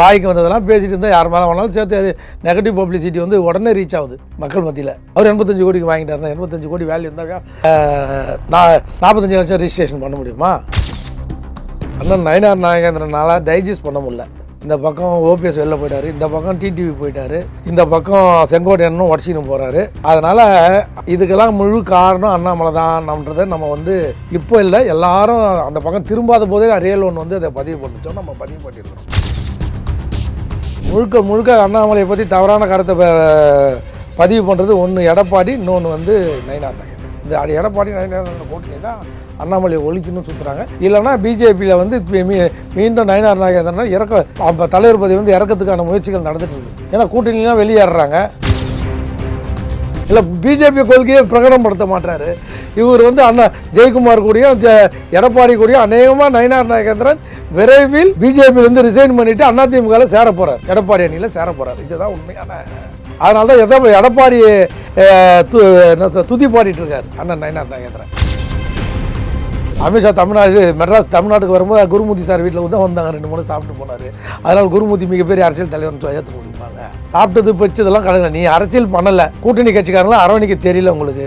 வாய்க்கு வந்ததெல்லாம் பேசிட்டு இருந்தால் யார் மேலே வேணாலும் சேர்த்து அது நெகட்டிவ் பப்ளிசிட்டி வந்து உடனே ரீச் ஆகுது மக்கள் மத்தியில். அவர் எண்பத்தஞ்சு கோடிக்கு வாங்கிட்டார் எண்பத்தஞ்சு கோடி வேல்யூ இருந்தாக்கா நான் நாற்பத்தஞ்சு லட்சம் ரிஜிஸ்ட்ரேஷன் பண்ண முடியுமா? அண்ணன் நயனார் நாயகேந்திரனால டைஜஸ்ட் பண்ண முடியல. இந்த பக்கம் ஓபிஎஸ் வெளில போயிட்டாரு இந்த பக்கம் டிடிவி போயிட்டாரு இந்த பக்கம் செங்கோட்டையனும் உடச்சின்னு போறாரு. அதனால இதுக்கெல்லாம் முழு காரணம் அண்ணாமலை தான்ன்றதை நம்ம வந்து இப்போ இல்லை எல்லாரும் அந்த பக்கம் திரும்பாத போதே ரியல் ஒன்று வந்து அதை பதிவு பண்ணிச்சோம் நம்ம பதிவு பண்ணியிருக்கிறோம். முழுக்க முழுக்க அண்ணாமலையை பற்றி தவறான கருத்தை பதிவு பண்ணுறது ஒன்று எடப்பாடி இன்னொன்று வந்து நயினார் நாகேந்திரன் இந்த அது எடப்பாடி நயினார் கூட்டணி தான் அண்ணாமலையை ஒழிக்கணும்னு சுற்றுறாங்க இல்லைன்னா பிஜேபியில் வந்து மீ- மீண்டும் நயினார் நாகேந்திரன் இறக்க தலைவர் பதவி வந்து இறக்கத்துக்கான முயற்சிகள் நடந்துட்டு இருக்கு. ஏன்னா கூட்டணிலாம் வெளியேறுறாங்க. இல்லை பிஜேபி கொள்கையை பிரகடனப்படுத்த மாட்டார். இவர் வந்து அண்ணா ஜெயக்குமார் கூடயும் எடப்பாடி கூடயும் அநேகமாக நயினார் நாகேந்திரன் விரைவில் பிஜேபியிலேருந்து ரிசைன் பண்ணிட்டு அதிமுகவில் சேர போகிறார் எடப்பாடி அணியில் சேர போகிறார் இதுதான் உண்மையான அதனால தான் எதோ எடப்பாடி து- என்ன துதி பாடிட்டு இருக்கார் அண்ணன் நயினார் நாகேந்திரன். அமித்ஷா தமிழ்நாடு மெட்ராஸ் தமிழ்நாட்டுக்கு வரும்போது குருமூர்த்தி சார் வீட்டில் தான் வந்தாங்க. ரெண்டு மூணு சாப்பிட்டு போனார். அதனால் குருமூர்த்தி மிகப்பெரிய அரசியல் தலைவர்னு ஏற்ற முடியுமாங்க? சாப்பிட்டது பச்சதெல்லாம் கிடையாது நீ அரசியல் பண்ணலை. கூட்டணி கட்சிக்காரங்களாம் அரவணைக்கு தெரியல உங்களுக்கு.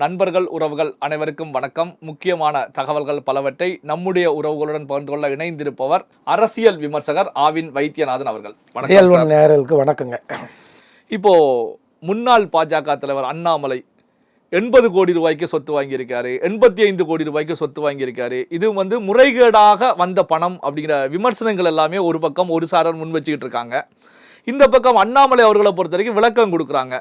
நண்பர்கள் உறவுகள் அனைவருக்கும் வணக்கம். முக்கியமான தகவல்கள் பலவற்றை நம்முடைய உறவுகளுடன் பகிர்ந்து கொள்ள இணைந்திருப்பவர் அரசியல் விமர்சகர் ஆவின் வைத்தியநாதன் அவர்கள். வணக்கம் நேரலுக்கு வணக்கங்க. இப்போ முன்னாள் பாஜக தலைவர் அண்ணாமலை எண்பது கோடி ரூபாய்க்கு சொத்து வாங்கியிருக்காரு எண்பத்தி ஐந்து கோடி ரூபாய்க்கு சொத்து வாங்கியிருக்காரு. இது வந்து முறைகேடாக வந்த பணம் அப்படிங்கிற விமர்சனங்கள் எல்லாமே ஒரு பக்கம் ஒரு சாரர் முன் வச்சுக்கிட்டு இருக்காங்க. இந்த பக்கம் அண்ணாமலை அவர்களை பொறுத்த வரைக்கும் விளக்கம் கொடுக்குறாங்க.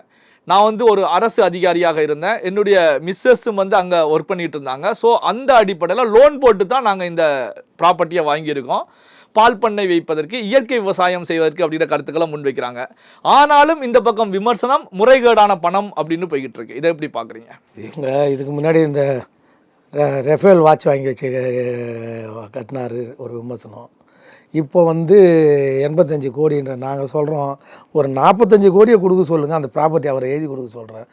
நான் வந்து ஒரு அரசு அதிகாரியாக இருந்தேன். என்னுடைய மிஸ்ஸஸும் வந்து அங்கே ஒர்க் பண்ணிட்டு இருந்தாங்க. ஸோ அந்த அடிப்படையில் லோன் போட்டு தான் நாங்கள் இந்த ப்ராப்பர்ட்டியை வாங்கியிருக்கோம். பால் பண்ணை வைப்பதற்கு இயற்கை விவசாயம் செய்வதற்கு அப்படிங்கிற கருத்துக்களை முன்வைக்கிறாங்க. ஆனாலும் இந்த பக்கம் விமர்சனம் முறைகேடான பணம் அப்படின்னு போய்கிட்டு இருக்கு இதை எப்படி பார்க்குறீங்க? இவங்க இதுக்கு முன்னாடி இந்த ரெஃபேல் வாட்ச் வாங்கி வச்சு கட்டினார் கட்டினாரு ஒரு விமர்சனம். இப்போ வந்து எண்பத்தஞ்சு கோடின்ற நாங்கள் சொல்கிறோம் ஒரு நாற்பத்தஞ்சு கோடியை கொடுக்க சொல்லுங்கள் அந்த ப்ராப்பர்ட்டி அவரை எழுதி கொடுக்க சொல்கிறேன்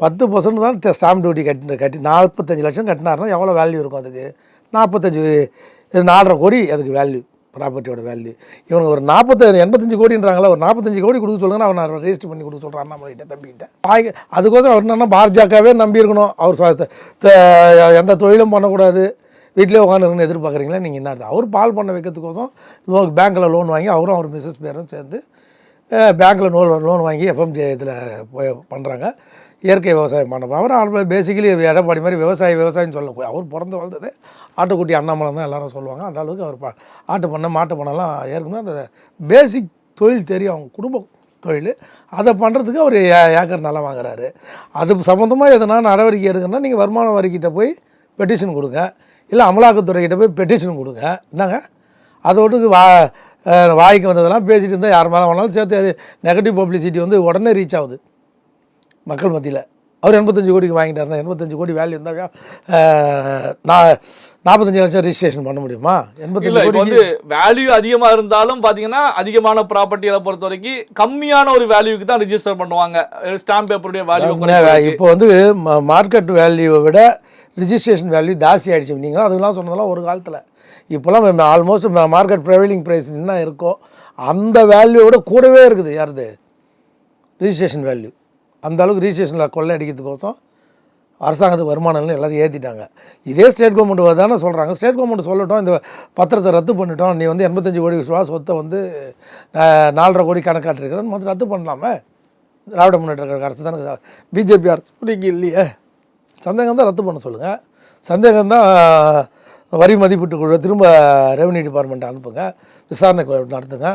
பத்து பர்சன்ட் தான் ஸ்டாம்ப் டியூட்டி கட்டி கட்டி நாற்பத்தஞ்சு லட்சம் கட்டினாருன்னா எவ்வளோ வேல்யூ இருக்கும் அதுக்கு? நாற்பத்தஞ்சு இது நாலரை கோடி அதுக்கு வேல்யூ ப்ராப்பர்ட்டியோட வேல்யூ இவனுக்கு ஒரு நாற்பத்தஞ்சு எண்பத்தஞ்சு கோடின்றாங்களா ஒரு நாற்பத்தஞ்சு கோடி கொடுக்க சொல்லுங்க அவன் நான் ரெஜிஸ்டர் பண்ணி கொடுக்க சொல்கிறேன் அண்ணாமலைகிட்ட தம்பிக்கிட்ட ஆக அதுக்கோசரம் அவர் என்னென்னா பாஜகவே நம்பியிருக்கணும். அவர் சொ- எந்த தொழிலும் பண்ணக்கூடாது. வீட்டிலே உட்காந்துருக்குன்னு எதிர்பார்க்குறீங்களா? நீங்கள் என்ன அவர் பால் பண்ண வைக்கிறதுக்கோசம் லோன் பேங்க்கில் லோன் வாங்கி அவரும் அவர் மிஸ்ஸஸ் பேரும் சேர்ந்து பேங்க்கில் லோன் லோன் வாங்கி எஃப்எம்ஜி இதில் போய் பண்ணுறாங்க இயற்கை விவசாயம் பண்ணப்போ அவர் பேசிக்கலி எடப்பாடி மாதிரி விவசாய விவசாயம் சொல்ல போய் அவர் பிறந்து வளர்ந்தது ஆட்டுக்குட்டி அண்ணாமலை தான் எல்லாரும் சொல்லுவாங்க. அந்த அளவுக்கு அவர் பா ஆட்டு பண்ண மாட்டு பண்ணலாம் ஏற்கனவே அந்த பேசிக் தொழில் தெரியும். அவங்க குடும்பம் தொழில். அதை பண்ணுறதுக்கு அவர் ஏ- ஏக்கர் நல்லா வாங்குறாரு. அது சம்மந்தமாக எதனா நடவடிக்கை எடுக்கணும்னா நீங்கள் வருமான வரிக்கிட்ட போய் பெட்டிஷன் கொடுங்க. இல்லை அமலாக்கத்துறைக்கிட்ட போய் பெட்டிஷன் கொடுங்க. என்னங்க? அதோடு வா வாய்க்கு வந்ததெல்லாம் பேசிகிட்டு இருந்தால் யார் மேலே வேணாலும் சேர்த்து நெகட்டிவ் பப்ளிசிட்டி வந்து உடனே ரீச் ஆகுது. மக்கள் மத்தியில். அவர் எண்பத்தஞ்சு கோடிக்கு வாங்கிட்டாருன்னா எண்பத்தஞ்சு கோடி வேல்யூ இருந்தாக்கா அஹ், நான் நாற்பத்தஞ்சு லட்சம் ரிஜிஸ்ட்ரேஷன் பண்ண முடியுமா? எண்பத்தஞ்சு கோடி வந்து வேல்யூ அதிகமா இருந்தாலும் பாத்தீங்கன்னா அதிகமான ப்ராப்பர்ட்டிகளை பொறுத்த வரைக்கும் கம்மியான ஒரு வேல்யூக்கு தான் ரிஜிஸ்டர் பண்ணுவாங்க. ஸ்டாம்ப் பேப்பருடைய வேல்யூ இப்போ வந்து மார்க்கெட் வேல்யூவை விட ரிஜிஸ்ட்ரேஷன் வேல்யூ ஜாஸ்தி ஆயிடுச்சு நீங்களும் அதெல்லாம் சொன்னதெல்லாம் ஒரு காலத்தில். இப்போல்லாம் ஆல்மோஸ்ட் மார்க்கெட் ப்ரைவலிங் ப்ரைஸ் என்ன இருக்கோ அந்த வேல்யூவோட கூடவே இருக்குது யாருது? ரிஜிஸ்ட்ரேஷன் வேல்யூ அந்த அளவுக்கு ரிஜிஸ்ட்ரேஷனில் கொள்ளை அடிக்கிறதுக்கோசம் அரசாங்கத்துக்கு வருமானம்னு எல்லாத்தையும் ஏற்றிட்டாங்க இதே ஸ்டேட் கவர்மெண்ட் தானே சொல்கிறாங்க ஸ்டேட் கவர்மெண்ட் சொல்லட்டும் இந்த பத்திரத்தை ரத்து பண்ணிட்டோம். நீ வந்து எண்பத்தஞ்சு கோடி ரூபா சொத்தை வந்து நாலரை கோடி கணக்காட்டிருக்கிறேன்னு மொத்தம் ரத்து பண்ணலாமே? திராவிட முன்னேற்ற கழக அரசு தானே பிஜேபி அரசு பிடிக்க இல்லையே? சந்தேகம் தான் ரத்து பண்ண சொல்லுங்கள் சந்தேகம் தான் வரி மதிப்பீட்டு குழு திரும்ப ரெவன்யூ டிபார்ட்மெண்ட் அனுப்புங்க. விசாரணை நடத்துங்க.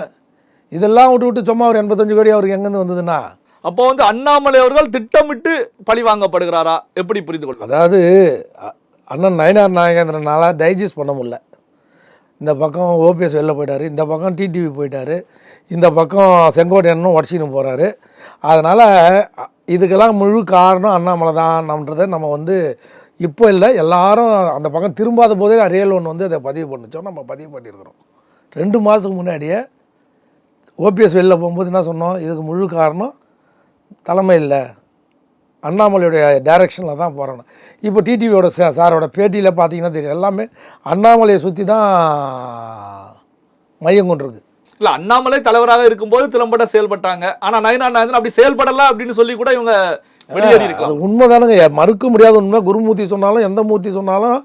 இதெல்லாம் விட்டு விட்டு சும்மா ஒரு எண்பத்தஞ்சு கோடி அவருக்கு எங்கேருந்து வந்ததுன்னா? அப்போ வந்து அண்ணாமலை அவர்கள் திட்டமிட்டு பழி வாங்கப்படுகிறாரா? எப்படி புரிந்து கொள் அதாவது அண்ணன் நயனார் நாயகேந்திரனால டைஜஸ்ட் பண்ண முடியல. இந்த பக்கம் ஓபிஎஸ் வெளில போயிட்டார் இந்த பக்கம் டிடிவி போயிட்டார் இந்த பக்கம் செங்கோட்டையனும் உடச்சின்னு போகிறாரு அதனால் இதுக்கெல்லாம் முழு காரணம் அண்ணாமலை தான்ன்றதை நம்ம வந்து இப்போ இல்லை எல்லாரும் அந்த பக்கம் திரும்பாத போதே ரியல் ஒன்று வந்து அதை பதிவு பண்ணிச்சோம் நம்ம பதிவு பண்ணியிருக்கிறோம். ரெண்டு மாதத்துக்கு முன்னாடியே ஓபிஎஸ் வெளில போகும்போது என்ன சொன்னோம்? இதுக்கு முழு காரணம் தலைமை இல்லை. அண்ணாமலையுடைய டைரக்ஷனில் தான் போகிறேன் இப்போ டிடிவியோட சாரோட பேட்டியில் பார்த்தீங்கன்னா தெரியும். எல்லாமே அண்ணாமலையை சுற்றி தான் மையம் கொண்டிருக்கு. இல்ல அண்ணாமலை தலைவராக இருக்கும்போது திறம்பட செயல்பட்டாங்க. ஆனா நயனா நாயந்திரன் அப்படி செயல்படல அப்படின்னு சொல்லி கூட இவங்க அது உண்மைதானுங்க. மறுக்க முடியாத உண்மை. குருமூர்த்தி சொன்னாலும் எந்த மூர்த்தி சொன்னாலும்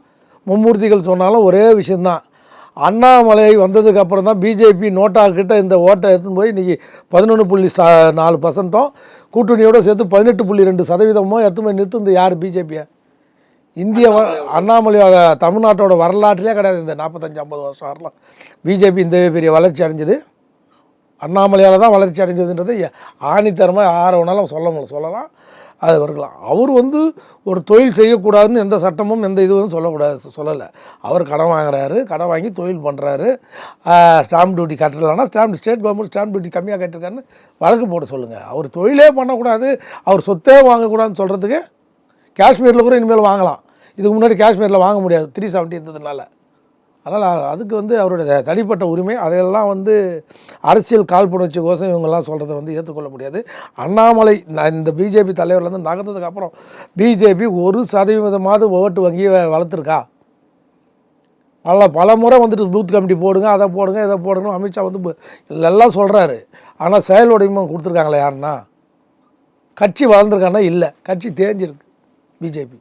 மும்மூர்த்திகள் சொன்னாலும் ஒரே விஷயந்தான் அண்ணாமலை வந்ததுக்கு அப்புறம் தான் பிஜேபி நோட்டா கிட்ட இந்த ஓட்டை எடுத்துன்னு போய் இன்னைக்கு பதினொன்று புள்ளி நாலு பர்சன்ட்டும் கூட்டணியோட சேர்த்து பதினெட்டு புள்ளி ரெண்டு சதவீதமோ எடுத்து போய் நிறுத்துந்து யார் பிஜேபியை இந்திய வ- அண்ணாமலை வ- தமிழ்நாட்டோட வரலாற்றிலே கிடையாது. இந்த நாற்பத்தஞ்சு ஐம்பது வருஷம் வரலாம். பிஜேபி இந்த பெரிய வளர்ச்சி அடைஞ்சது. அண்ணாமலையால் தான் வளர்ச்சி அடைஞ்சதுன்றது ஆணித்தரமாக யாரை வேணாலும் சொல்ல முடியும் சொல்லலாம். அது இருக்கலாம் அவர் வந்து ஒரு தொழில் செய்யக்கூடாதுன்னு எந்த சட்டமும் எந்த இதுவும் சொல்லக்கூடாது சொல்லலை. அவர் கடன் வாங்குறாரு கடன் வாங்கி தொழில் பண்ணுறாரு stamp duty கட்டலைன்னா stamp state government stamp duty கம்மியாக கட்டிருக்காருன்னு வழக்கு போட சொல்லுங்கள் அவர் தொழிலே பண்ணக்கூடாது அவர் சொத்தே வாங்கக்கூடாதுன்னு சொல்கிறதுக்கு காஷ்மீரில் கூட இனிமேல் வாங்கலாம். இதுக்கு முன்னாடி காஷ்மீரில் வாங்க முடியாது த்ரீ செவன்ட்டி இருந்ததுனால. அதனால் அதுக்கு வந்து அவருடைய தனிப்பட்ட உரிமை அதையெல்லாம் வந்து அரசியல் கால் புணர்ச்சிக்கோசம் இவங்கெல்லாம் சொல்கிறத வந்து ஏற்றுக்கொள்ள முடியாது. அண்ணாமலை இந்த பிஜேபி தலைவர்லேருந்து நகர்ந்ததுக்கு அப்புறம் பிஜேபி ஒரு சதவீதமாவது ஓட்டு வங்கியை வளர்த்துருக்கா? நல்லா பல முறை வந்துட்டு பூத் கமிட்டி போடுங்க அதை போடுங்க இதை போடுங்க அமித்ஷா வந்து எல்லாம் சொல்கிறாரு ஆனால் செயல் உடைமை கொடுத்துருக்காங்களே யாருன்னா? கட்சி வளர்ந்துருக்கான்னா இல்லை கட்சி தேஞ்சிருக்கு பிஜேபி.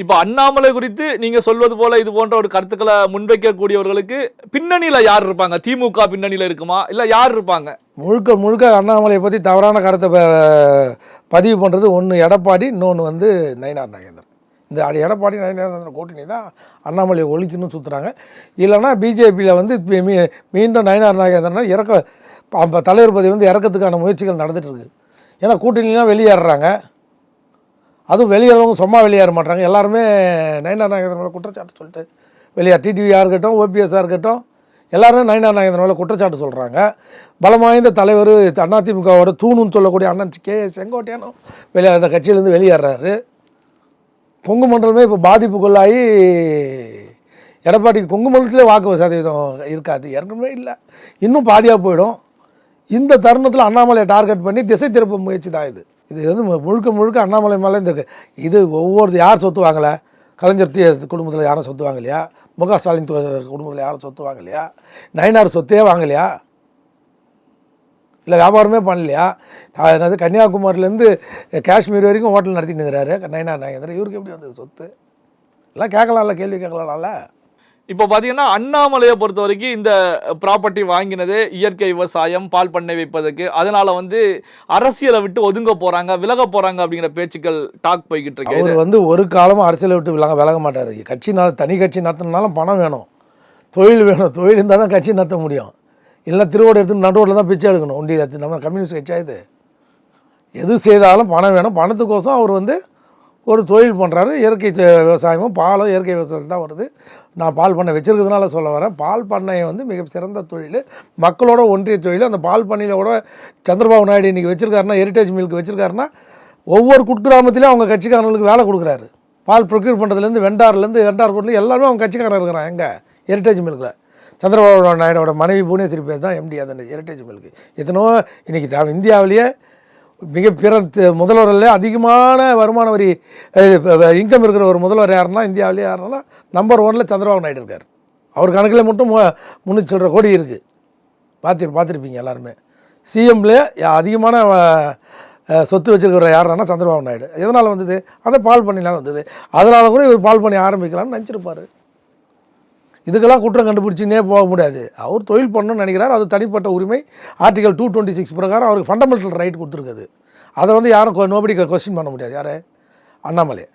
இப்போ அண்ணாமலை குறித்து நீங்க சொல்வது போல இது போன்ற ஒரு கருத்துக்களை முன்வைக்கக்கூடியவர்களுக்கு பின்னணியில யார் இருப்பாங்க? திமுக பின்னணியில இருக்குமா? இல்ல யார் இருப்பாங்க? முழுக்க முழுக்க அண்ணாமலையை பற்றி தவறான கருத்தை பதிவு பண்ணுறது ஒன்று எடப்பாடி இன்னொன்று வந்து நயினார் நாகேந்திரன். இந்த அடி- எடப்பாடி நயினார் கூட்டணி தான் அண்ணாமலையை ஒழிக்கணும்னு சுற்றுறாங்க இல்லைன்னா பிஜேபியில் வந்து மீண்டும் நயனார் நாகேந்திரன் இறக்க தலைவர் பதவி வந்து இறக்கத்துக்கான முயற்சிகள் நடந்துகிட்டு இருக்குது ஏன்னா கூட்டணிலாம் வெளியேறுறாங்க. அதுவும் வெளியேறவங்க சும்மா வெளியேற மாட்டாங்க. எல்லாருமே நயினார் நாகேந்திரனோட குற்றச்சாட்டு சொல்லிட்டு வெளியார் டிடிவியாக இருக்கட்டும் ஓபிஎஸ்ஸாக இருக்கட்டும் எல்லாரும் நயினார் நாகேந்திரனோட குற்றச்சாட்டு சொல்கிறாங்க பலம் வாய்ந்த தலைவர் அதிமுகவோட தூணுன்னு சொல்லக்கூடிய அண்ணன் கே செங்கோட்டையானும் வெளியே அந்த கட்சியிலேருந்து வெளியேறாரு. கொங்கு மண்டலமே இப்போ பாதிப்புக்குள்ளாகி எடப்பாடிக்கு கொங்கு மண்டலத்திலே வாக்கு சதவீதம் இருக்காது. ஏற்கனவே இல்லை. இன்னும் பாதியாக போயிடும். இந்த தருணத்தில் அண்ணாமலையை டார்கெட் பண்ணி திசை திருப்ப முயற்சி தான் இது. இது வந்து முழுக்க முழுக்க அண்ணாமலை மேலே இந்த இது ஒவ்வொரு யார் சொத்து வாங்கலை கலைஞர் குடும்பத்தில் யாரும் சொத்து வாங்கலையா முக ஸ்டாலின் குடும்பத்தில் யாரும் சொத்து வாங்கலையா நயனார் சொத்தே வாங்கலையா இல்லை வியாபாரமே பண்ணலையா? என்னது கன்னியாகுமரியிலேருந்து காஷ்மீர் வரைக்கும் ஹோட்டல் நடத்திட்டு இருக்கிறாரு நயினார் நாகேந்திரன். இவருக்கு எப்படி வந்தது சொத்து? எல்லாம் கேட்கலாம்ல கேள்வி கேட்கலாம்ல. இப்போ பார்த்தீங்கன்னா அண்ணாமலையை பொறுத்த வரைக்கும் இந்த ப்ராப்பர்ட்டி வாங்கினது இயற்கை விவசாயம் பால் பண்ணை வைப்பதற்கு. அதனால வந்து அரசியலை விட்டு ஒதுங்க போறாங்க விலக போறாங்க அப்படிங்கிற பேச்சுக்கள் டாக் போய்கிட்டு இருக்கு. அவர் வந்து ஒரு காலமும் அரசியலை விட்டு விலக விலக மாட்டார். கட்சி நா தனி கட்சி நடத்தினாலும் பணம் வேணும். தொழில் வேணும். தொழில் இருந்தால் தான் கட்சி நடத்த முடியும். இல்லை திருவோடு எடுத்து நடுவோடில் தான் பிச்சை எடுக்கணும். ஒன்றிய நம்ம கம்யூனிஸ்ட் கட்சியாக இது? எது செய்தாலும் பணம் வேணும். பணத்துக்கோசம் அவர் வந்து ஒரு தொழில் பண்ணுறாரு இயற்கை விவசாயமும் பாலும் இயற்கை விவசாயம் தான் வருது. நான் பால் பண்ணை வச்சுருக்கிறதுனால சொல்ல வரேன். பால் பண்ணையை வந்து மிக சிறந்த தொழில். மக்களோட ஒன்றிய தொழில். அந்த பால் பண்ணையில் கூட சந்திரபாபு நாயுடு இன்றைக்கி வச்சிருக்காருன்னா ஹெரிட்டேஜ் மில்க் வச்சுருக்காருன்னா ஒவ்வொரு குட்கிராமத்திலையும் அவங்க கட்சிக்காரங்களுக்கு வேலை கொடுக்குறாரு. பால் ப்ரொக்யூர் பண்ணுறதுலேருந்து வெண்டார்லேருந்து வெண்டார் கொண்டு எல்லாருமே அவங்க கட்சிக்காரர் இருக்கிறான் எங்கே ஹெரிட்டேஜ் மில்கில் சந்திரபாபு நாயுடோட மனைவி புவனேஸ்வரி பேர் தான் எம்டி அந்த ஹெரிட்டேஜ் மில்க்கு எத்தனோ இன்றைக்கி இந்தியாவிலேயே மிக பிற முதல்வரில் அதிகமான வருமான வரி இன்கம் இருக்கிற ஒரு முதல்வர் யாருன்னா இந்தியாவிலே யாருன்னா நம்பர் ஒன்ல சந்திரபாபு நாயுடு இருக்கார். அவர் கணக்கில் மட்டும் மு- சொல்கிற கோடி இருக்குது பார்த்து பார்த்துருப்பீங்க எல்லாருமே. சிஎம்ல அதிகமான சொத்து வச்சிருக்கிற யாருன்னா சந்திரபாபு நாயுடு. எதனால் வந்தது? அந்த பால் பண்ணினால வந்தது. அதனால் கூட இவர் பால் பண்ணி ஆரம்பிக்கலாம்னு நினச்சிருப்பாரு. இதுக்கெல்லாம் குற்றம் கண்டுபிடிச்சினே போக முடியாது. அவர் தொழில் பண்ணணும்னு நினைக்கிறார். அது தனிப்பட்ட உரிமை. ஆர்டிகல் டூ டுவெண்ட்டி சிக்ஸ் பிரகாரம் அவருக்கு ஃபண்டமெண்டல் ரைட் கொடுத்துருக்குது. அதை வந்து யாரும் நோபடி கொஸ்டின் பண்ண முடியாது. யார்? அண்ணாமலை.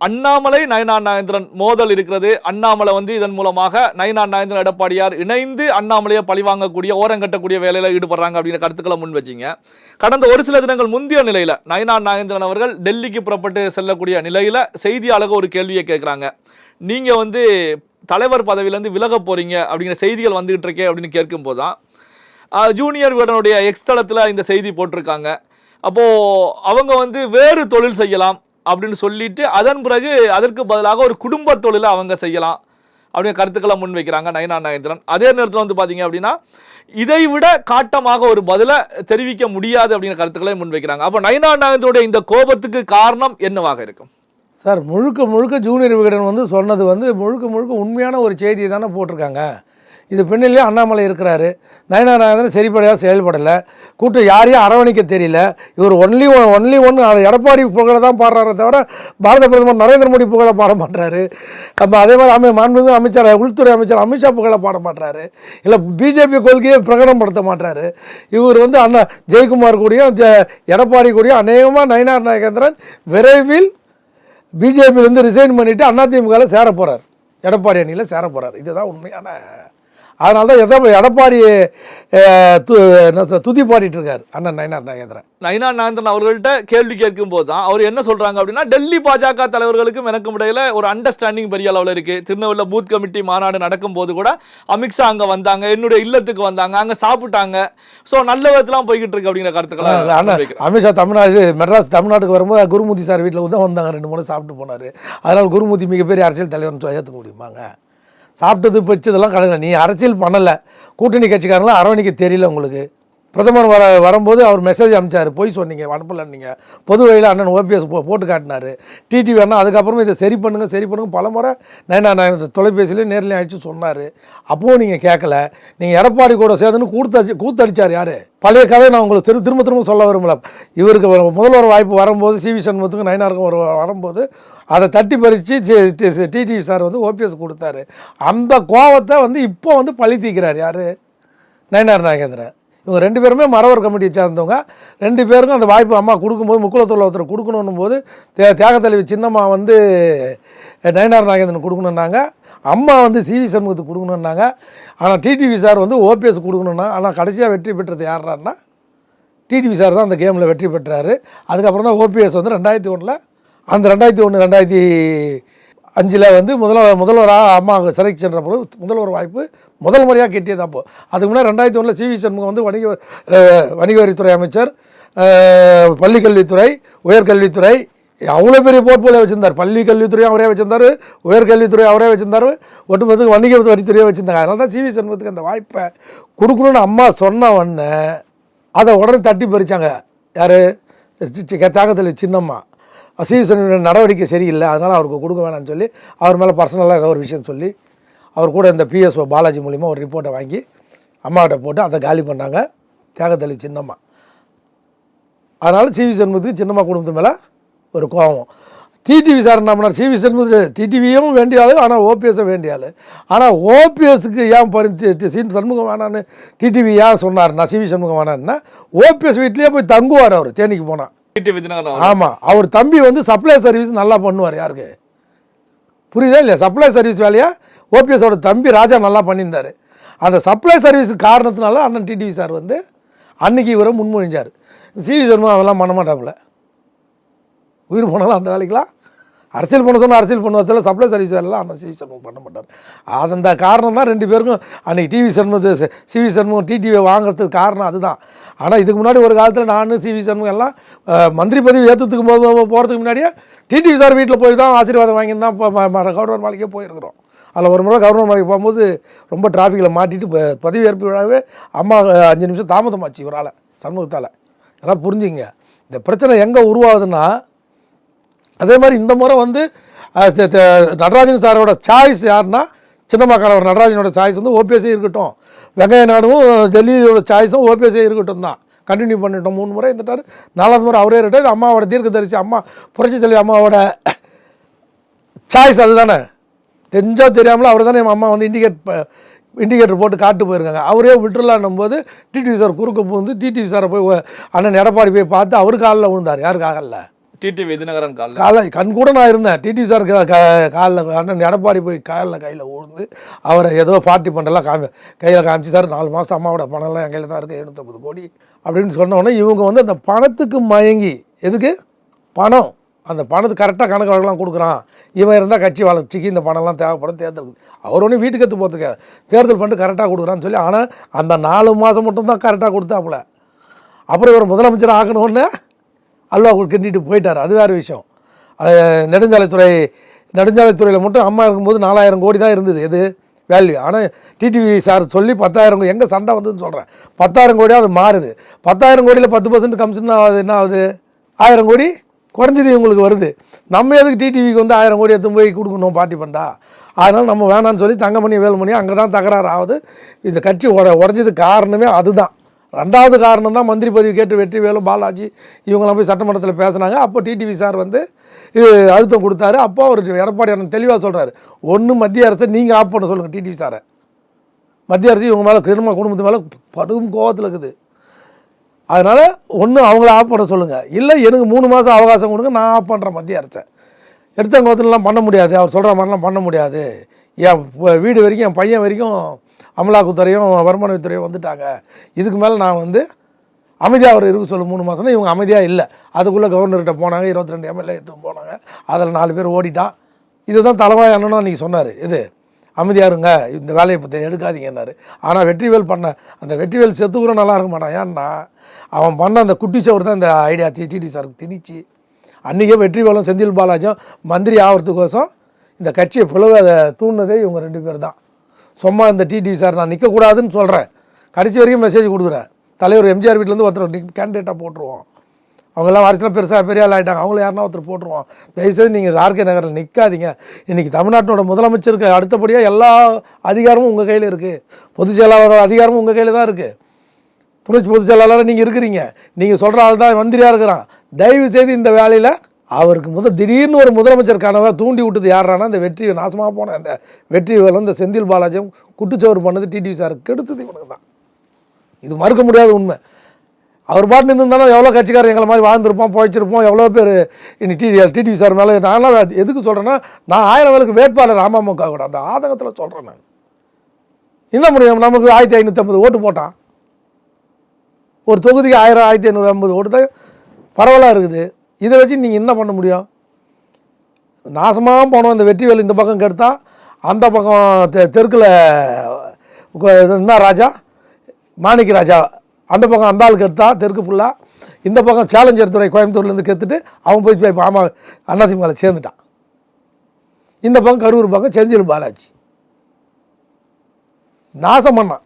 அண்ணாமலை நயனா நாகேந்திரன் மோதல் இருக்கிறது. அண்ணாமலை வந்து இதன் மூலமாக நயனா நாகேந்திரன் எடப்பாடியார் இணைந்து அண்ணாமலையை பழிவாங்கக்கூடிய ஓரங்கட்டக்கூடிய வேலையில் ஈடுபடுறாங்க அப்படிங்கிற கருத்துக்களை முன் வச்சீங்க. கடந்த ஒரு சில தினங்கள் முந்தைய நிலையில் நயனா நாகேந்திரன் அவர்கள் டெல்லிக்கு புறப்பட்டு செல்லக்கூடிய நிலையில் செய்தியாளர்கள் ஒரு கேள்வியை கேட்குறாங்க. நீங்கள் வந்து தலைவர் பதவியிலேருந்து விலக போகிறீங்க அப்படிங்கிற செய்திகள் வந்துகிட்டு இருக்கே அப்படின்னு கேட்கும்போது தான் ஜூனியர் வீரனுடைய எக்ஸ் தளத்தில் இந்த செய்தி போட்டிருக்காங்க. அப்போது அவங்க வந்து வேறு தொழில் செய்யலாம் அப்படின்னு சொல்லிட்டு அதன் பிறகு அதற்கு பதிலாக ஒரு குடும்ப தொழிலை அவங்க செய்யலாம் அப்படிங்கிற கருத்துக்களை முன்வைக்கிறாங்க நயனா நயந்திரன் அதே நேரத்தில் வந்து பார்த்தீங்க அப்படின்னா இதை விட காட்டமாக ஒரு பதிலை தெரிவிக்க முடியாது அப்படிங்கிற கருத்துக்களை முன்வைக்கிறாங்க. அப்போ நயனா நாகேந்திரனுடைய இந்த கோபத்துக்கு காரணம் என்னவாக இருக்கும்? சார் முழுக்க முழுக்க ஜூனியர் விகடன் வந்து சொன்னது வந்து முழுக்க முழுக்க உண்மையான ஒரு செய்தியை தானே போட்டிருக்காங்க. இது பின்னிலே அண்ணாமலை இருக்கிறாரு. நயனா நாகேந்திரன் சரிப்படையாக செயல்படலை. கூட்டம் யாரையும் அரவணைக்க தெரியல. இவர் only one only one Edappadi புகழை தான் பாடுறாரே தவிர பாரத பிரதமர் நரேந்திர மோடி புகழை பாட மாட்டுறாரு அப்போ அதே மாதிரி அமை மாண்புமிகு அமைச்சர் உள்துறை அமைச்சர் அமித்ஷா புகழை பாட மாட்டாரு இல்லை பிஜேபி கொள்கையை பிரகடனப்படுத்த மாட்டுறாரு இவர் வந்து அண்ணா ஜெயக்குமார் கூடயும் எடப்பாடி கூடயும் அநேகமாக நயனார் நாகேந்திரன் விரைவில் பிஜேபியிலேருந்து ரிசைன் பண்ணிவிட்டு அதிமுகவில் சேர போகிறார் எடப்பாடி அணியில் சேர போகிறார் இதுதான் உண்மையான அதனால தான் எதோ எடப்பாடி துதி பாடிட்டு இருக்கார் அண்ணன் நயனார் நாகேந்திரன். நயினா நாகேந்திரன் அவர்கள்ட்ட கேள்வி கேட்கும் போது தான் அவர் என்ன சொல்றாங்க அப்படின்னா டெல்லி பாஜக தலைவர்களுக்கும் எனக்கும் இடையில ஒரு அண்டர்ஸ்டாண்டிங் பெரிய அளவில் இருக்கு. திருநெல்வேலியில் பூத் கமிட்டி மாநாடு நடக்கும் போது கூட அமித்ஷா அங்க வந்தாங்க என்னுடைய இல்லத்துக்கு வந்தாங்க அங்க சாப்பிட்டாங்க. ஸோ நல்ல விதத்துலாம் போய்கிட்டு இருக்கு அப்படிங்கிற கருத்துக்களை. அமித்ஷா தமிழ்நாடு மெட்ராஸ் தமிழ்நாட்டுக்கு வரும்போது குருமூர்த்தி சார் வீட்டில் தான் வந்தாங்க ரெண்டு மூணு சாப்பிட்டு போனார். அதனால் குருமூர்த்தி மிகப்பெரிய அரசியல் தலைவர்னு ஏற்றுக்க முடியுமாங்க? சாப்பிட்டது பச்சதெல்லாம் கலங்க நீ அரசியல் பண்ணலை. கூட்டணி கட்சிக்காரங்களாம் அரவணைக்க தெரியல உங்களுக்கு. பிரதமர் வர வரும்போது அவர் மெசேஜ் அனுப்பிச்சார் போய் சொன்னீங்க அனுப்பலன்னீங்க. பொது வழியில் அண்ணன் ஓபிஎஸ் போ போட்டு காட்டினார். டிடிவி அண்ணா அதுக்கப்புறமா இதை சரி பண்ணுங்க சரி பண்ணுங்க. பல முறை நைனா நான் இந்த தொலைபேசியிலே நேர்லையும் அழைச்சி சொன்னார். அப்போவும் நீங்கள் கேட்கல நீங்கள் எடப்பாடி கூட சேர்ந்துன்னு கூத்தடிச்சு கூத்தடிச்சார் யார்? பழைய கதையை நான் உங்களுக்கு திரு திரும்ப திரும்ப சொல்ல விரும்பல. இவருக்கு முதல்வர் வாய்ப்பு வரும்போது சிவி சண்முகத்துக்கும் நயனாருக்கும் ஒரு வரும்போது அதை தட்டி பறித்து டிடிவி சார் வந்து ஓபிஎஸ் கொடுத்தாரு. அந்த கோவத்தை வந்து இப்போ வந்து பழி தீக்கிறார் யார்? நயனார் நாகேந்திரன். இவங்க ரெண்டு பேருமே மறவர் கமிட்டியை சேர்ந்தவங்க. ரெண்டு பேருக்கும் அந்த வாய்ப்பு அம்மா கொடுக்கும்போது முக்குளத்தில் ஒருத்தர் கொடுக்கணும் போது தே தியாகத்தலைவி சின்னம்மா வந்து நயனார் நாகேந்திரன் கொடுக்கணுன்னாங்க அம்மா வந்து சிவி சண்முகத்துக்கு கொடுக்கணுன்னாங்க ஆனால் டிடிவி சார் வந்து ஓபிஎஸ் கொடுக்கணுன்னா ஆனால் கடைசியாக வெற்றி பெற்றது யாருன்னா டிடிவி சார் தான் அந்த கேமில் வெற்றி பெற்றார். அதுக்கப்புறம் தான் ஓபிஎஸ் வந்து ரெண்டாயிரத்தி ஒன்றில் அந்த ரெண்டாயிரத்தி ஒன்று ரெண்டாயிரத்தி அஞ்சில் வந்து முதல்வர் முதல்வராக அம்மா சிறைக்கு சென்ற போது முதல்வர் வாய்ப்பு முதல் முறையாக கிட்டியது அப்போ. அதுக்கு முன்னாடி ரெண்டாயிரத்தி ஒன்றில் சிவி சண்முகம் வந்து வணிக வணிக வரித்துறை அமைச்சர் பள்ளிக்கல்வித்துறை உயர்கல்வித்துறை அவ்வளோ பெரிய போர்ட்போலியோ வச்சிருந்தார். பள்ளி கல்வித்துறையும் அவரே வச்சிருந்தாரு உயர்கல்வித்துறை அவரே வச்சிருந்தாரு ஒட்டுமொத்த வணிக வரித்துறையே வச்சிருந்தாங்க. அதனால தான் சிவி சண்முகத்துக்கு அந்த வாய்ப்பை கொடுக்கணும்னு அம்மா சொன்ன உடனே அதை உடனே தட்டி பறிச்சாங்க. யார்? தாக்கத்தில் சின்னம்மா. சீசன் நடவடிக்கை சரியில்லை அதனால் அவருக்கு கொடுக்க வேணாம்னு சொல்லி அவர் மேலே பர்சனலாக ஏதோ ஒரு விஷயம் சொல்லி அவர் கூட இந்த பிஎஸ்ஓ பாலாஜி மூலிமா ஒரு ரிப்போர்ட்டை வாங்கி அம்மாவிட்ட போட்டு அதை காலி பண்ணாங்க. தேகத்தள்ளி சின்னம்மா. அதனால் சிவி சண்முகத்துக்கு சின்னம்மா குடும்பத்து மேலே ஒரு கோபம். டிடிவி சார் என்ன பண்ணார்? சிவி சண்முகத்தில் டிடிவியும் வேண்டிய ஆளு ஆனால் ஓபிஎஸும் வேண்டிய ஆள். ஆனால் ஓபிஎஸ்க்கு ஏன் பரிந்து சி சண்முகம் வேணான்னு டிடிவி ஏன் சொன்னார் நான் சிவி சண்முகம் வேணான்னா ஓபிஎஸ் வீட்லேயே போய் தங்குவார் அவர் தேனிக்கு போனால் ஆமா ஆமாம் அவர் தம்பி வந்து சப்ளை சர்வீஸ் நல்லா பண்ணுவார் யாருக்கு? புரியுதா இல்லையா? சப்ளை சர்வீஸ் வேலையா? ஓபிஎஸோட தம்பி ராஜா நல்லா பண்ணியிருந்தார். அந்த சப்ளை சர்வீஸ் காரணத்தினால அண்ணன் டிடிவி சார் வந்து அன்னைக்கு இவரை முன்மொழிஞ்சார். சிவி சர்மா அதெல்லாம் பண்ண மாட்டாப்புல. உயிர் போனாலும் அந்த வேலைக்கெலாம் அரசியல் பண்ண சொன்னால் அரசியல் பண்ணுவதில் சப்ளை சர்வீஸ் வேலைலாம் அண்ணன் சிவி சண்முகம் பண்ண மாட்டார். அது அந்த காரணம் தான் ரெண்டு பேருக்கும் அன்னைக்கு TV Shanmuga CV Shanmugam TTV வாங்குறதுக்கு காரணம் அதுதான். ஆனால் இதுக்கு முன்னாடி ஒரு காலத்தில் நான் சிவி சண்முகம் எல்லாம் மந்திரி பதவி ஏற்றுறதுக்கு போது போகிறதுக்கு முன்னாடியே டிடிவி சார் வீட்டில் போய் தான் ஆசீர்வாதம் வாங்கி தான் ம- கவர்னர் மாளிகையே போயிருக்கிறோம். அதில் ஒரு முறை கவர்னர் மாளிகை போகும்போது ரொம்ப டிராஃபிக்கில் மாட்டிட்டு ப- பதவி ஏற்பு விழாவே அம்மா அஞ்சு நிமிஷம் தாமதமாச்சு ஒரு ஆளை சண்முகத்தால். அதெல்லாம் புரிஞ்சுங்க. இந்த பிரச்சனை எங்கே உருவாகுதுன்னா அதே மாதிரி இந்த முறை வந்து நடராஜன் சாரோட சாய்ஸ் யாருன்னா சின்னம்மா கணவர் நடராஜனோட சாய்ஸ் வந்து ஓபிஎஸ்ஸே இருக்கட்டும். வெங்கைய நாடும் டெல்லியோட சாய்ஸும் ஓபிஎஸ்ஸே இருக்கட்டும் தான். கண்டினியூ பண்ணிட்டோம். மூணு முறை இருந்துட்டார். நாலாவது முறை அவரே ரிட்டையர் அம்மாவோட தீர்க்க தரிசி அம்மா புரட்சி தலைவி அம்மாவோட சாய்ஸ் அதுதானே. தெரிஞ்சோ தெரியாமலோ அவர் தானே அம்மா வந்து இண்டிகேட் இண்டிகேட்டர் போட்டு காட்டு போயிருக்காங்க. அவரே விட்டுலான்னும் போது டிடிவி சார் குறுக்க வந்து டிடிவி சாரை போய் அண்ணன் எடப்பாடி போய் பார்த்து அவர் காலில் விழுந்தார். யார் காலில் டிடிவி தினகரன் கால் காலை கண் கூட நான் இருந்தேன். டிடிவி சார் காலில் அண்ணன் எடப்பாடி போய் காலில் கையில் விழுந்து அவரை ஏதோ பார்ட்டி பண்ணலாம் காமி கையில் காமிச்சு சார் நாலு மாதம் அம்மாவோட பணம்லாம் என் கையில் தான் இருக்குது எழுநூத்தம்பது கோடி அப்படின்னு சொன்னோடனே இவங்க வந்து அந்த பணத்துக்கு மயங்கி எதுக்கு? பணம். அந்த பணத்துக்கு கரெக்டாக கணக்கு வழக்கெல்லாம் கொடுக்குறான். இவன் இருந்தால் கட்சி வளர்ச்சிக்கு இந்த பணம்லாம் தேவைப்படும் தேர்தலுக்கு. அவர் ஒன்றும் வீட்டுக்கு எடுத்து போகிறதுக்கு தேர்தல் பண்ணிட்டு கரெக்டாக கொடுக்குறான்னு சொல்லி ஆனால் அந்த நாலு மாதம் மட்டும் தான் கரெக்டாக கொடுத்தாப்புல. அப்புறம் இவர் முதலமைச்சர் ஆகணும்னு அல்வா கிண்டிட்டு போயிட்டார். அது வேறு விஷயம். அது நெடுஞ்சாலைத்துறை நெடுஞ்சாலைத்துறையில் மட்டும் அம்மா இருக்கும்போது நாலாயிரம் கோடி தான் இருந்தது. எது? வேல்யூ ஆனால் டிடிவி சார் சொல்லி பத்தாயிரம் கோடி எங்கே சண்டை வந்ததுன்னு சொல்கிறேன் பத்தாயிரம் கோடியாக அது மாறுது. பத்தாயிரம் கோடியில் பத்து பர்சன்ட் கமிஷன் ஆகுது என்ன ஆகுது? ஆயிரம் கோடி குறைஞ்சது இவங்களுக்கு வருது. நம்ம எதுக்கு டிடிவிக்கு வந்து ஆயிரம் கோடி எடுத்து போய் கொடுக்கணும் பார்ட்டி பண்டா அதனால் நம்ம வேணாம்னு சொல்லி தங்கமணி வேலுமணி அங்கே தான் தகராறு ஆகுது. இந்த கட்சி உட உடஞ்சதுக்கு காரணமே அதுதான். ரெண்டாவது காரணம் தான் மந்திரி பதவி கேட்டு வெற்றி வேலு பாலாஜி. இவங்களாம் போய் சட்டமன்றத்தில் பேசுனாங்க. அப்போ டிடிவி சார் வந்து இது அழுத்தம் கொடுத்தாரு. அப்போ அவர் எடப்பாடி அண்ணன் தெளிவாக சொல்கிறாரு ஒன்று மத்திய அரசை நீங்கள் ஆஃப் பண்ண சொல்லுங்கள் டிடிவி சாரை. மத்திய அரசு இவங்க மேலே கிரும குடும்பத்து மேலே படும் கோவத்தில் இருக்குது. அதனால் ஒன்று அவங்கள ஆஃப் பண்ண சொல்லுங்கள் இல்லை எனக்கு மூணு மாதம் அவகாசம் கொடுங்க நான் ஆஃப் பண்ணுறேன் மத்திய அரசை. எடுத்த கோவத்துலலாம் பண்ண முடியாது. அவர் சொல்கிற மாதிரிலாம் பண்ண முடியாது. என் வீடு வரைக்கும் என் பையன் வரைக்கும் அமலாக்கத்துறையும் வருமானத்துறையும் வந்துட்டாங்க. இதுக்கு மேலே நான் வந்து அமைதியாக அவர் இருக்க சொல்லு மூணு மாதம்னா இவங்க அமைதியாக இல்லை. அதுக்குள்ளே கவர்னர்கிட்ட போனாங்க இருபத்தி ரெண்டு எம்எல்ஏ எடுத்து போனாங்க. அதில் நாலு பேர் ஓடிட்டான். இதுதான் தலைவாய் அண்ணனும் அன்றைக்கி சொன்னார். இது அமைதியாக இருங்க இந்த வேலையை பற்றி எடுக்காதீங்கன்னாரு. ஆனால் வெற்றிவேல் பண்ண அந்த வெற்றிவேல் செத்து கூட நல்லா இருக்க மாட்டான். ஏன்னா அவன் பண்ண அந்த குட்டி சவர் தான் இந்த ஐடியா டிடி சாருக்கு திணிச்சு. அன்றைக்கே வெற்றிவேலும் செந்தில் பாலாஜும் மந்திரி ஆகிறதுக்கோசம் இந்த கட்சியை பிளவு அதை தூண்டினதே இவங்க ரெண்டு பேர் தான். சும்மா இந்த டிடி சார் நான் நிற்கக்கூடாதுன்னு சொல்கிறேன் கடைசி வரைக்கும் மெசேஜ் கொடுக்குறேன். தலைவர் எம்ஜிஆர் வீட்டிலேருந்து ஒருத்தர் கேண்டிடேட்டாக போட்டுருவோம். அவங்கெல்லாம் வாரிசுலாம் பெருசாக பெரிய ஆள் ஆகிட்டாங்க அவங்கள யாருனா ஒருத்தர் போட்டுருவோம். தயவுசெய்து நீங்கள் ஆர்கே நகரில் நிற்காதீங்க இன்றைக்கி தமிழ்நாட்டோட முதலமைச்சருக்கு அடுத்தபடியாக எல்லா அதிகாரமும் உங்கள் கையில் இருக்குது பொதுச் செயலாளர் அதிகாரமும் உங்கள் கையில் தான் இருக்குது துணை பொதுச் செயலாளராக நீங்கள் இருக்கிறீங்க. நீங்கள் சொல்கிற ஆள் தான் மந்திரியாக இருக்கிறான். தயவு செய்து இந்த வேலையில் அவருக்கு முதல் திடீர்னு ஒரு முதலமைச்சர் கனவை தூண்டி விட்டது யாரானா இந்த வெற்றி நாசமாக போன அந்த வெற்றி வேலும் இந்த செந்தில் பாலாஜியும் குட்டுச்சோறு பண்ணது டிடிவி சார். கெடுத்தது இவனுக்கு தான். இது மறுக்க முடியாத உண்மை. அவர் பாட்டு இருந்திருந்தாலும் எவ்வளோ கட்சிக்காரர் எங்களை மாதிரி வாழ்ந்துருப்போம் பிழைச்சிருப்போம் எவ்வளோ பேர் இனி டிடி டிடிவி சார் மேலே நான்லாம் எதுக்கு சொல்கிறேன்னா நான் ஆயிரம் வேலுக்கு வேட்பாளர் அமமுக கூட அந்த ஆதங்கத்தில் சொல்கிறேன் நான். என்ன முடியும்? நமக்கு ஆயிரத்தி ஐநூற்றம்பது ஓட்டு போட்டான். ஒரு தொகுதிக்கு ஆயிரம் ஆயிரத்தி ஐநூறு ஐம்பது ஓட்டு தான் பரவலாக இருக்குது. இதை வச்சு நீங்கள் என்ன பண்ண முடியும்? நாசமாக போனோம் இந்த வெற்றி வேலை இந்த பக்கம் கெடுத்தால் அந்த பக்கம் தெ தெற்கில் என்ன ராஜா? மாணிக்க ராஜா. அந்த பக்கம் அந்த ஆள் கெடுத்தா தெற்கு ஃபுல்லாக இந்த பக்கம் சேலஞ்சர் துறை கோயம்புத்தூர்லேருந்து கெடுத்துட்டு அவன் போய் போய் ஆமாம் அதிமுகவில் சேர்ந்துட்டான். இந்த பக்கம் கரூர் பக்கம் செந்தில் பாலாஜி. நாசம் பண்ணான்.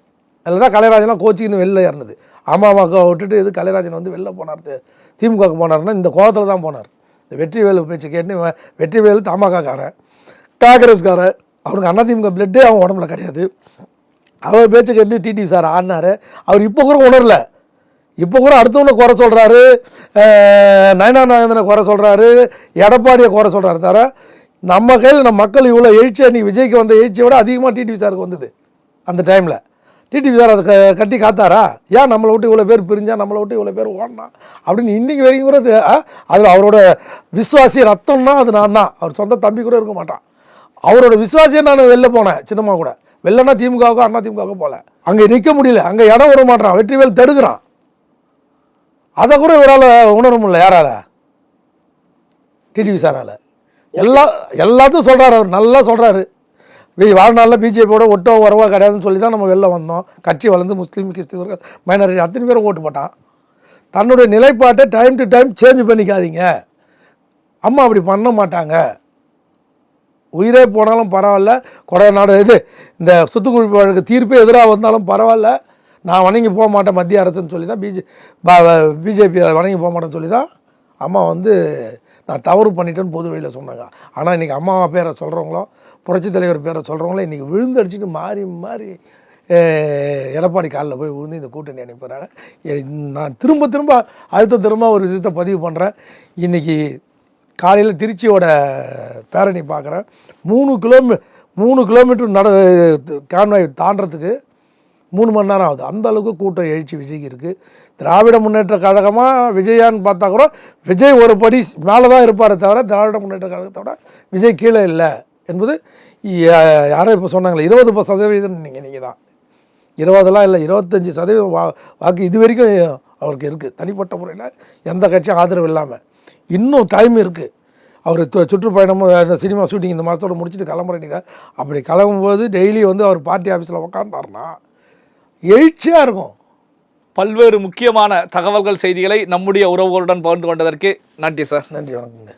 அதில் தான் கலைராஜனா கோச்சிக்கின்னு வெளில இறந்தது அம்மாவாக்க விட்டுட்டு எது கலைராஜன் வந்து வெளில போனார். தி- திமுகவுக்கு போனார்னா இந்த கோபத்தில் தான் போனார். இந்த வெற்றிவேலு பேச்சு கேட்டு வெற்றிவேலு தமாகாக்காரன் காங்கிரஸ்காரன் அவனுக்கு அதிமுக பிளட்டு அவன் உடம்புல கிடையாது. அவர் பேச்சு கேட்டு டிடிவி சார் ஆடினார். அவர் இப்போ கூட உணரல. இப்போ கூட அடுத்தவனை குறை சொல்கிறாரு நயனா நாயந்தனை குறை சொல்கிறாரு எடப்பாடியை குறை சொல்கிறாரு தவிர நம்ம கையில் நம்ம மக்கள் இவ்வளோ எழுச்சி அன்றைக்கி விஜய்க்கு வந்த எழுச்சியை விட அதிகமாக டிடிவி சாருக்கு வந்தது. அந்த டைமில் டிடிவி சார் அதை கட்டி காத்தாரா? ஏன் நம்மளை விட்டு இவ்வளோ பேர் பிரிஞ்சா நம்மளை விட்டு இவ்வளோ பேர் ஓடனா? அப்படின்னு இன்றைக்கி வரைக்கும் கூட அதில் அவரோட விஸ்வாசி ரத்தம்னா அது நான் தான். அவர் சொந்த தம்பி கூட இருக்க மாட்டான். அவரோட விசுவாசியை நான் வெளில போனேன் சின்னம்மா கூட. வெளிலனா திமுகவுக்கோ அண்ணா திமுகவுக்கோ போகல அங்கே நிற்க முடியல. அங்கே இடம் விட மாட்டான். வெற்றிவேல் தடுக்கிறான். அதை கூட இவரால் உணர முடியல. யாரால? டிடிவி சாரால். எல்லா எல்லாத்தையும் சொல்கிறாரு அவர். நல்லா சொல்கிறாரு வாழ்நாளில் பிஜேபியோட ஒட்டோ உறவா கிடையாதுன்னு சொல்லி தான் நம்ம வெளில வந்தோம். கட்சி வளர்ந்து முஸ்லீம் கிறிஸ்தவர்கள் மைனாரிட்டி அத்தனை பேரும் ஓட்டு போட்டான். தன்னுடைய நிலைப்பாட்டை டைம் டு டைம் சேஞ்ச் பண்ணிக்காதீங்க. அம்மா அப்படி பண்ண மாட்டாங்க. உயிரே போனாலும் பரவாயில்ல. கொடைநாடு இது இந்த சுத்துக்குழி வழக்கு தீர்ப்பே எதிராக வந்தாலும் பரவாயில்ல. நான் வணங்கி போக மாட்டேன் மத்திய அரசுன்னு சொல்லி தான் பிஜே பிஜேபி வணங்கி போக மாட்டேன்னு சொல்லி தான் அம்மா வந்து நான் தவறு பண்ணிட்டேன்னு பொது வெளியில் சொன்னாங்க. ஆனால் இன்றைக்கி அம்மா பேரை சொல்கிறவங்களும் புரட்சித் தலைவர் பேரை சொல்கிறவங்களும் இன்றைக்கி விழுந்தடிச்சிட்டு மாறி மாறி எடப்பாடி காலில் போய் விழுந்து இந்த கூட்டணி அனுப்புகிறாங்க நான் திரும்ப திரும்ப அடுத்த திரும்ப ஒரு விஷயத்தை பதிவு பண்ணுறேன் இன்றைக்கி காலையில் திருச்சியோட பேரணி பார்க்குறேன். மூணு கிலோமீ மூணு கிலோமீட்டர் நட கான்வாய் தாண்டறதுக்கு மூணு மணி நேரம் ஆகுது. அந்த அளவுக்கு கூட்டம் எழுச்சி விஜய்க்கு இருக்குது திராவிட முன்னேற்ற கழகமாக விஜயான்னு பார்த்தா கூட விஜய் ஒரு படி மேலே தான் இருப்பாரே தவிர திராவிட முன்னேற்ற கழகத்தை விட விஜய் கீழே இல்லை. என்பது யாரோ இப்போ சொன்னாங்களே இருபது சதவீதம் நீங்கள் நீங்கள் தான். இருபதெல்லாம் இல்லை இருபத்தஞ்சி சதவீதம் வா வாக்கு இது வரைக்கும் அவருக்கு இருக்குது தனிப்பட்ட முறையில் எந்த கட்சியும் ஆதரவு இல்லாமல் இன்னும் டைம் இருக்குது அவர் சுற்றுப்பயணமும் அந்த சினிமா ஷூட்டிங் இந்த மாதத்தோட முடிச்சுட்டு கிளம்புறீங்க அப்படி கிளம்பும்போது டெய்லி வந்து அவர் பார்ட்டி ஆஃபீஸில் உக்காந்தாருன்னா எழுச்சியாக இருக்கும். பல்வேறு முக்கியமான தகவல்கள் செய்திகளை நம்முடைய உறவுகளுடன் பகிர்ந்து கொண்டதற்கு நன்றி சார். நன்றி வணக்கங்க.